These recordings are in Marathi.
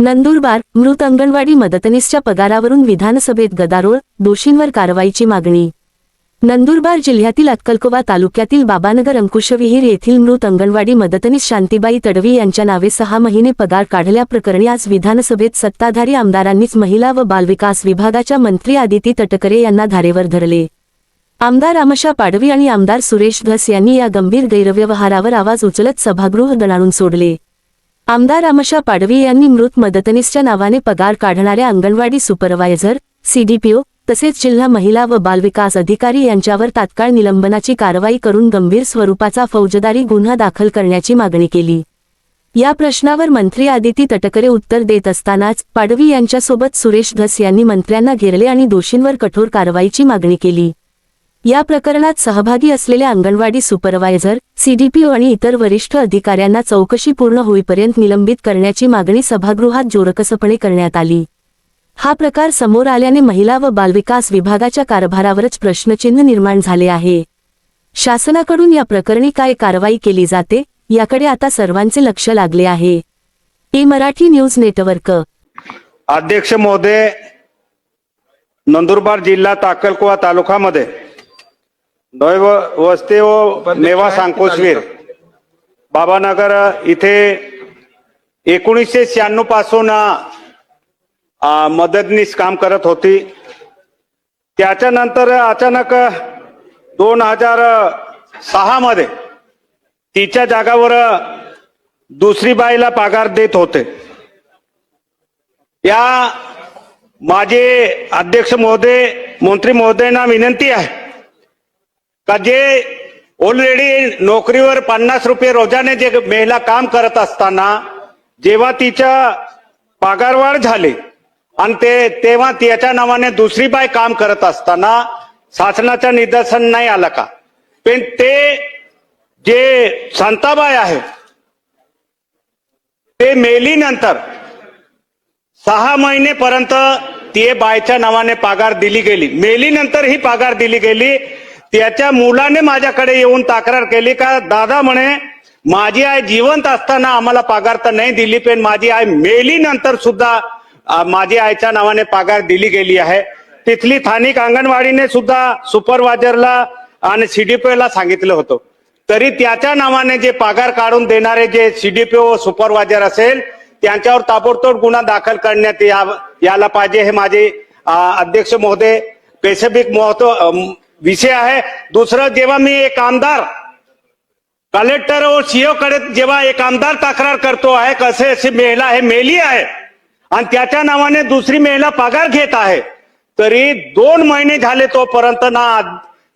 नंदुरबार मृत अंगणवाडी मदतनीसच्या पगारावरून विधानसभेत गदारोळ दोषींवर कारवाईची मागणी. नंदुरबार जिल्ह्यातील अक्कलकोवा तालुक्यातील बाबानगर अंकुशविहीर येथील मृत अंगणवाडी मदतनीस शांतीबाई तडवी यांच्या नावे सहा महिने पगार काढल्याप्रकरणी आज विधानसभेत सत्ताधारी आमदारांनीच महिला व बालविकास विभागाच्या मंत्री आदिती तटकरे यांना धारेवर धरले. आमदार आमशा पाडवी आणि आमदार सुरेश धस यांनी या गंभीर गैरव्यवहारावर आवाज उचलत सभागृह गणाळून सोडले. आमदार आमशा पाडवी यांनी मृत मदतनीसच्या नावाने पगार काढणाऱ्या अंगणवाडी सुपरवायझर सीडीपीओ तसेच जिल्हा महिला व बालविकास अधिकारी यांच्यावर तात्काळ निलंबनाची कारवाई करून गंभीर स्वरूपाचा फौजदारी गुन्हा दाखल करण्याची मागणी केली. या प्रश्नावर मंत्री आदिती तटकरे उत्तर देत असतानाच पाडवी यांच्यासोबत सुरेश धस यांनी मंत्र्यांना घेरले आणि दोषींवर कठोर कारवाईची मागणी केली. या प्रकरणात सहभागी असलेल्या अंगणवाडी सुपरवायझर सीडीपीओ आणि इतर वरिष्ठ अधिकाऱ्यांना चौकशी पूर्ण होईपर्यंत निलंबित करण्याची मागणी सभागृहात जोरकसपणे करण्यात आली. हा प्रकार समोर आल्याने महिला व बालविकास विभागाच्या कारभारावरच प्रश्नचिन्ह निर्माण झाले आहे. शासनाकडून या प्रकरणी काय कारवाई केली जाते याकडे आता सर्वांचे लक्ष लागले आहे. A Marathi news network. अध्यक्ष महोदय नंदुरबार जिल्हा ताकलकोवा तालुक्यामध्ये दैव वस्ती व नेवा सांकोशवीर बाबानगर इथे एकोणीसशे शहाण्णवपासून मदतनीस काम करत होती. त्याच्यानंतर अचानक दोन हजार सहा मध्ये तिच्या जागावर दुसरी बाईला पगार देत होते. या माझे अध्यक्ष महोदय मंत्री महोदयांना विनंती आहे. का जे ऑलरेडी नोकरीवर पन्नास रुपये रोजाने जे महिला काम करत असताना जेव्हा तिच्या पगारवाढ झाली आणि ते तेव्हा त्याच्या नावाने दुसरी बाई काम करत असताना शासनाचं निदर्शन नाही आलं का? पण ते जे संताबाई आहे ते मेलीनंतर सहा महिनेपर्यंत ती बायच्या नावाने पगार दिली गेली. मेलीनंतर ही पगार दिली गेली. त्याच्या मुलाने माझ्याकडे येऊन तक्रार केली का? दादा म्हणे माझी आई जिवंत असताना आम्हाला पगार तर नाही दिली पण माझी आई मेली नंतर सुद्धा माझी आईच्या नावाने पगार दिली गेली आहे. तिथली स्थानिक अंगणवाडीने सुद्धा सुपरवायझरला आणि सीडीपीओ ला सांगितलं होतं. तरी त्याच्या नावाने जे पगार काढून देणारे जे सीडीपीओ सुपरवायझर असेल त्यांच्यावर ताबडतोब गुन्हा दाखल करण्यात या- यायला पाहिजे हे माझे अध्यक्ष महोदय पेसिफिक महत्त्व विषय आहे. दुसरं जेव्हा मी एक आमदार कलेक्टर व सीओ कडे जेव्हा एक आमदार तक्रार करतो आहे कसे अशी महिला हे मेली आहे आणि त्याच्या नावाने दुसरी महिला पगार घेत आहे तरी दोन महिने झाले तोपर्यंत ना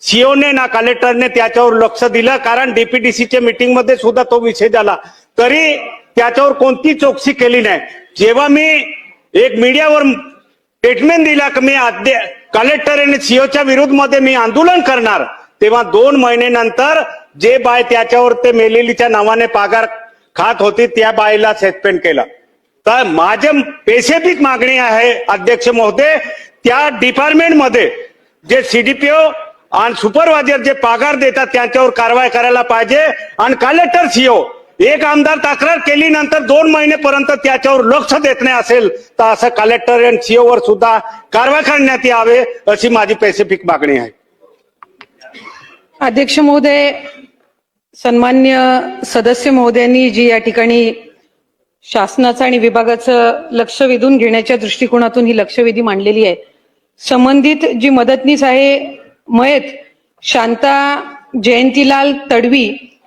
सीओने ना कलेक्टरने त्याच्यावर लक्ष दिलं कारण डीपीडीसीच्या मीटिंगमध्ये सुद्धा तो विषय झाला. तरी त्याच्यावर कोणती चौकशी केली नाही. जेव्हा मी एक मीडियावर स्टेटमेंट दिला की मी अध्यक्ष कलेक्टर आणि सीओच्या विरुद्धमध्ये मी आंदोलन करणार. तेव्हा दोन महिन्यानंतर जे बाय त्याच्यावर ते मेलेलीच्या नावाने पागार खात होती त्या बाईला सस्पेंड केलं. तर माझे स्पेसिफिक मागणी आहे अध्यक्ष महोदय त्या डिपार्टमेंटमध्ये जे सीडीपीओ आणि सुपरवायझर जे पागार देतात त्यांच्यावर कारवाई करायला पाहिजे. आणि कलेक्टर सीओ एक आमदार तक्रार केली नंतर दोन महिनेपर्यंत त्याच्यावर लक्ष देत नाही असेल तर असं कलेक्टर आणि सीओ वर सुद्धा कारवाई करण्यात यावे अशी माझी पेसिफिक मागणी आहे. अध्यक्ष महोदय सन्मान्य सदस्य महोदयांनी जी या ठिकाणी शासनाचं आणि विभागाचं लक्ष वेधून घेण्याच्या दृष्टिकोनातून ही लक्षवेधी मांडलेली आहे. संबंधित जी मदतनीस आहे मयत शांता जयंतीलाल तडवी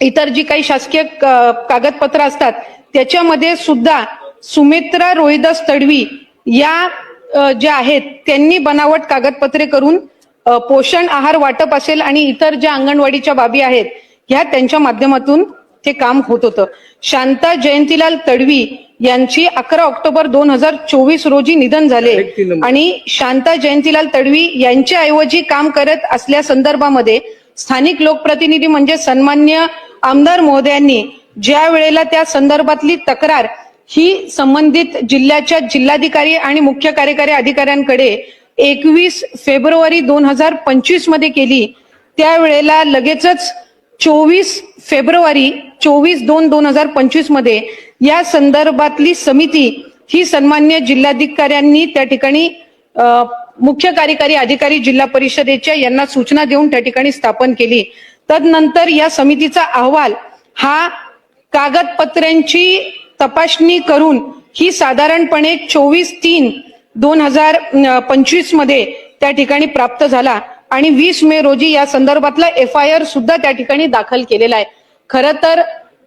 इतर जी काही शासकीय कागदपत्र असतात त्याच्यामध्ये सुद्धा सुमित्रा रोहिदास तडवी या ज्या आहेत त्यांनी बनावट कागदपत्रे करून पोषण आहार वाटप असेल आणि इतर ज्या अंगणवाडीच्या बाबी आहेत ह्या त्यांच्या माध्यमातून ते काम होत होतं. शांता जयंतीलाल तडवी यांची अकरा ऑक्टोबर दोन हजार चोवीस रोजी निधन झाले आणि शांता जयंतीलाल तडवी यांच्या ऐवजी काम करत असल्या संदर्भामध्ये स्थानिक लोकप्रतिनिधी म्हणजे सन्मान्य आमदार महोदयांनी ज्या वेळेला त्या संदर्भातली तक्रार ही संबंधित जिल्ह्याच्या जिल्हाधिकारी आणि मुख्य कार्यकारी अधिकाऱ्यांकडे एकवीस फेब्रुवारी दोन हजार पंचवीसमध्ये केली. त्यावेळेला लगेचच चोवीस फेब्रुवारी चोवीस दोन दोन हजार पंचवीसमध्ये या संदर्भातली समिती ही सन्मान्य जिल्हाधिकाऱ्यांनी त्या ठिकाणी मुख्य कार्यकारी अधिकारी जिल्हा परिषदेच्या यांना सूचना देऊन त्या ठिकाणी स्थापन केली. तदनंतर या समितीचा अहवाल हा कागदपत्रांची तपासणी करून ही साधारणपणे चोवीस तीन दोन हजार पंचवीसमध्ये त्या ठिकाणी प्राप्त झाला आणि वीस मे रोजी या संदर्भातला एफ आय आर सुद्धा त्या ठिकाणी दाखल केलेला आहे. खर तर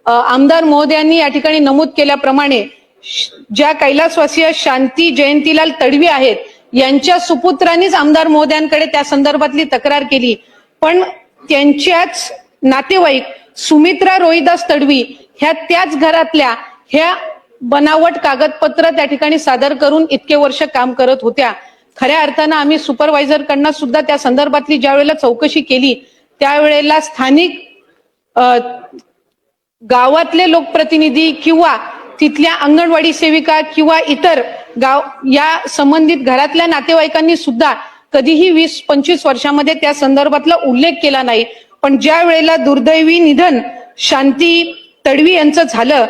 आमदार महोदयांनी या ठिकाणी नमूद केल्याप्रमाणे श- ज्या कैलासवासीय शांती जयंतीलाल तडवी आहेत यांच्या सुपुत्रांनीच आमदार महोदयांकडे त्या संदर्भातली तक्रार केली. पण त्यांच्याच नातेवाईक सुमित्रा रोहिदास तडवी ह्या त्याच घरातल्या ह्या बनावट कागदपत्र त्या ठिकाणी सादर करून इतके वर्ष काम करत होत्या. खऱ्या अर्थानं आम्ही सुपरवायझरकडनं सुद्धा त्या संदर्भातली ज्या वेळेला चौकशी केली त्यावेळेला स्थानिक गावातले लोकप्रतिनिधी किंवा तिथल्या अंगणवाडी सेविका किंवा इतर गाव या संबंधित घरातल्या नातेवाईकांनी सुद्धा कधीही वीस पंचवीस वर्षामध्ये त्या संदर्भातला उल्लेख केला नाही. पण ज्या वेळेला दुर्दैवी निधन शांती तडवी यांचं झालं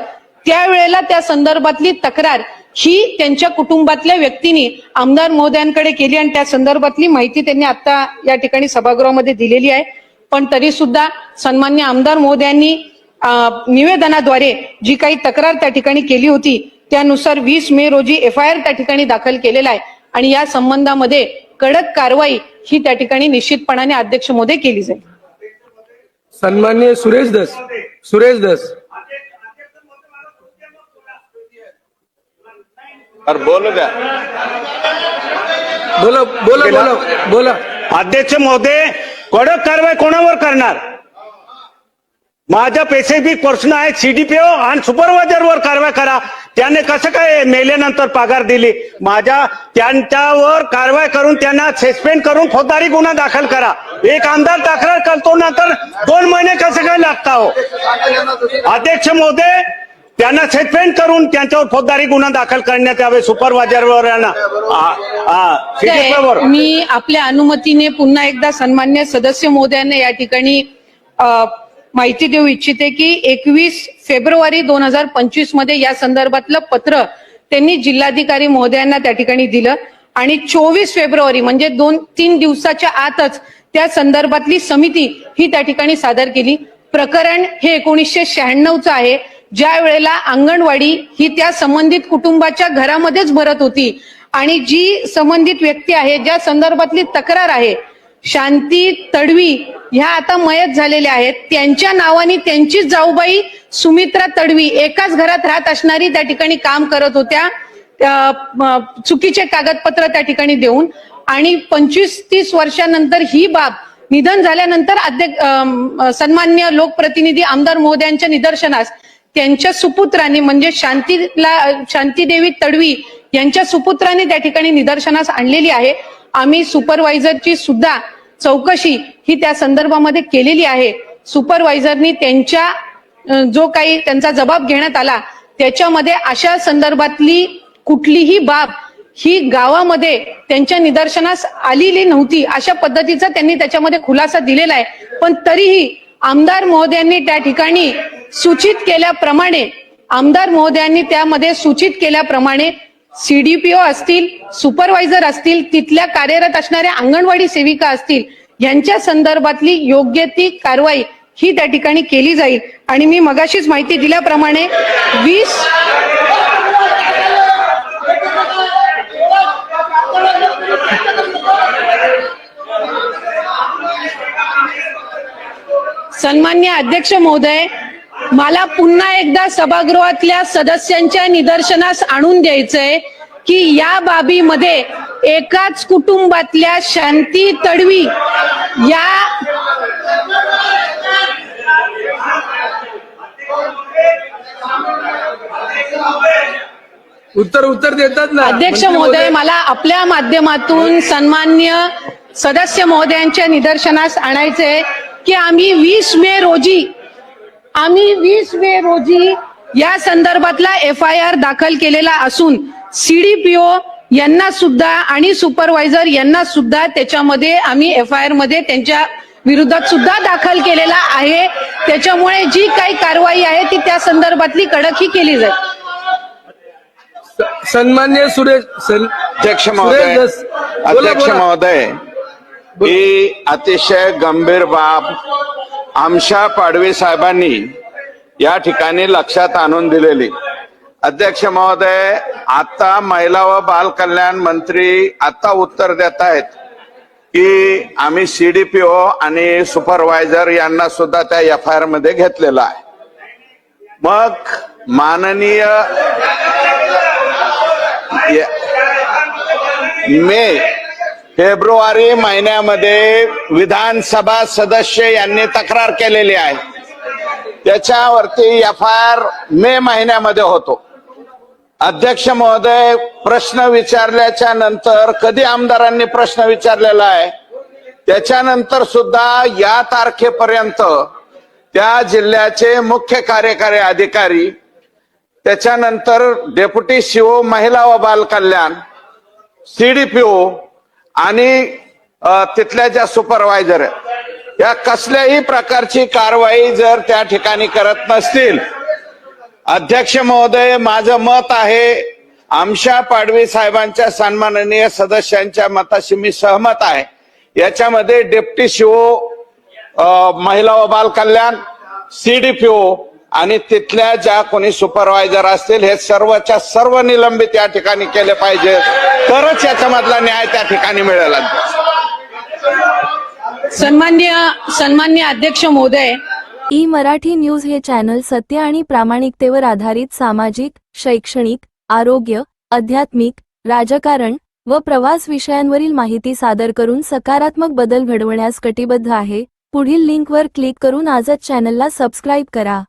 त्यावेळेला त्या संदर्भातली तक्रार ही त्यांच्या कुटुंबातल्या व्यक्तींनी आमदार महोदयांकडे केली आणि त्या संदर्भातली माहिती त्यांनी आता या ठिकाणी सभागृहामध्ये दिलेली आहे. पण तरी सुद्धा सन्मान्य आमदार महोदयांनी निवेदनाद्वारे जी काही तक्रार त्या ठिकाणी केली होती त्यानुसार वीस मे रोजी एफ आय आर त्या ठिकाणी दाखल केलेला आहे. आणि या संबंधामध्ये कडक कारवाई ही त्या ठिकाणी निश्चितपणाने अध्यक्ष महोदय केली जाईल. सन्मान्य सुरेश दस सुरेश दस. अरे बोल बोला बोला बोला बोला. अध्यक्ष महोदय कडक कारवाई कोणावर करणार? माझ्या पेसिफिक प्रश्न आहे सीडीपीओ आणि सुपरवायझरवर कारवाई करा. त्याने कसं काय मेल्यानंतर पगार दिली? माझ्या त्यांच्यावर कारवाई करून त्यांना सस्पेंड करून फौजदारी गुन्हा दाखल करा. एक आमदार तक्रार करतो ना तर दोन महिने कसं काय लागता हो? अध्यक्ष महोदय त्यांना सस्पेंड करून त्यांच्यावर फौजदारी गुन्हा दाखल करण्यात यावे सुपरवायझरवर सीडीपीओवर मी आपल्या अनुमतीने पुन्हा एकदा सन्मान्य सदस्य महोदयांना या ठिकाणी माहिती देऊ इच्छिते की एकवीस फेब्रुवारी दोन हजार पंचवीसमध्ये या संदर्भातलं पत्र त्यांनी जिल्हाधिकारी महोदयांना त्या ठिकाणी दिलं. आणि चोवीस फेब्रुवारी म्हणजे दोन तीन दिवसाच्या आतच त्या संदर्भातली समिती ही त्या ठिकाणी सादर केली. प्रकरण हे एकोणीसशे शहाण्णवचं आहे. ज्या वेळेला अंगणवाडी ही त्या संबंधित कुटुंबाच्या घरामध्येच भरत होती आणि जी संबंधित व्यक्ती आहे ज्या संदर्भातली तक्रार आहे शांती तडवी ह्या आता मयत झालेल्या आहेत. त्यांच्या नावाने त्यांचीच जाऊबाई सुमित्रा तडवी एकाच घरात राहत असणारी त्या ठिकाणी काम करत होत्या. चुकीचे कागदपत्र त्या ठिकाणी देऊन. आणि पंचवीस तीस वर्षानंतर ही बाब निधन झाल्यानंतर अध्यक्ष सन्मान्य लोकप्रतिनिधी आमदार महोदयांच्या निदर्शनास त्यांच्या सुपुत्राने म्हणजे शांतीला शांतीदेवी तडवी यांच्या सुपुत्रांनी त्या ठिकाणी निदर्शनास आणलेली आहे. आम्ही सुपरवायझरची सुद्धा चौकशी ही त्या संदर्भामध्ये केलेली आहे. सुपरवायझरनी त्यांच्या जो काही त्यांचा जबाब घेण्यात आला त्याच्यामध्ये अशा संदर्भातली कुठलीही बाब ही गावामध्ये त्यांच्या निदर्शनास आलेली नव्हती. अशा पद्धतीचा त्यांनी त्याच्यामध्ये खुलासा दिलेला आहे. पण तरीही आमदार महोदयांनी त्या ठिकाणी सूचित केल्याप्रमाणे आमदार महोदयांनी त्यामध्ये सूचित केल्याप्रमाणे सीडीपीओ असतील सुपरवायझर असतील तिथल्या कार्यरत असणाऱ्या अंगणवाडी सेविका असतील यांच्या संदर्भातली योग्य ती कारवाई ही त्या ठिकाणी केली जाईल. आणि मी मगाशीच माहिती दिल्याप्रमाणे वीस सन्मान्य अध्यक्ष महोदय मला पुन्हा एकदा सभागृहातल्या सदस्यांच्या निदर्शनास आणून द्यायचंय की या बाबीमध्ये एकाच कुटुंबातल्या शांती तडवी या उत्तर उत्तर देतात ना. अध्यक्ष महोदय मला आपल्या माध्यमातून सन्मान्य सदस्य महोदयांच्या निदर्शनास आणायचे की आम्ही वीस मे रोजी आम्ही वीस मे रोजी या संदर्भातला एफ आय आर दाखल केलेला असून सीडीपीओ यांना सुद्धा आणि सुपरवायझर यांना सुद्धा त्याच्यामध्ये आम्ही एफ आय आरमध्ये त्यांच्या विरोधात सुद्धा दाखल केलेला आहे. त्याच्यामुळे जी काही कारवाई आहे ती त्या संदर्भातली कडक ही केली जाईल. सन्मान्य सुरेश अध्यक्ष महोदय. अध्यक्ष. महोदय ही अतिशय गंभीर बाब आमशा पाडवे साहेबांनी या ठिकाणी लक्षात आणून दिलेली. अध्यक्ष महोदय आता महिला व बाल कल्याण मंत्री आता उत्तर देत आहेत की आम्ही सीडीपीओ आणि सुपरवायझर यांना सुद्धा त्या एफ आय आरमध्ये घेतलेलं आहे. मग माननीय मे फेब्रुवारी महिन्यामध्ये विधानसभा सदस्य यांनी तक्रार केलेली आहे. त्याच्यावरती एफ आय आर मे महिन्यामध्ये होतो. अध्यक्ष महोदय प्रश्न विचारल्याच्या नंतर कधी आमदारांनी प्रश्न विचारलेला आहे त्याच्यानंतर सुद्धा या तारखेपर्यंत त्या जिल्ह्याचे मुख्य कार्यकारी अधिकारी त्याच्यानंतर डेप्युटी सीओ महिला व बालकल्याण सीडीपीओ आणि तिथल्या ज्या सुपरवायझर या कसल्याही प्रकारची कारवाई जर त्या ठिकाणी करत नसतील. अध्यक्ष महोदय माझं मत आहे आमशा पाडवी साहेबांच्या सन्माननीय सदस्यांच्या मताशी मी सहमत आहे. याच्यामध्ये डेप्टी सीओ महिला व बाल कल्याण सीडीपीओ आणि तिथल्या ज्या कोणी सुपरवायझर असतील हे सर्वच्या सर्व निलंबित या ठिकाणी केले पाहिजे. तरच याच्यामधला न्याय त्या ठिकाणी मिळेल. सन्मान्य सन्मान्य अध्यक्ष महोदय. ई मराठी न्यूज हे चॅनल सत्य आणि प्रामाणिकतेवर आधारित सामाजिक शैक्षणिक आरोग्य आध्यात्मिक राजकारण व प्रवास विषयांवरील माहिती सादर करून सकारात्मक बदल घडवण्यास कटिबद्ध आहे. पुढील लिंकवर क्लिक करून आजच चॅनलला सबस्क्राईब करा.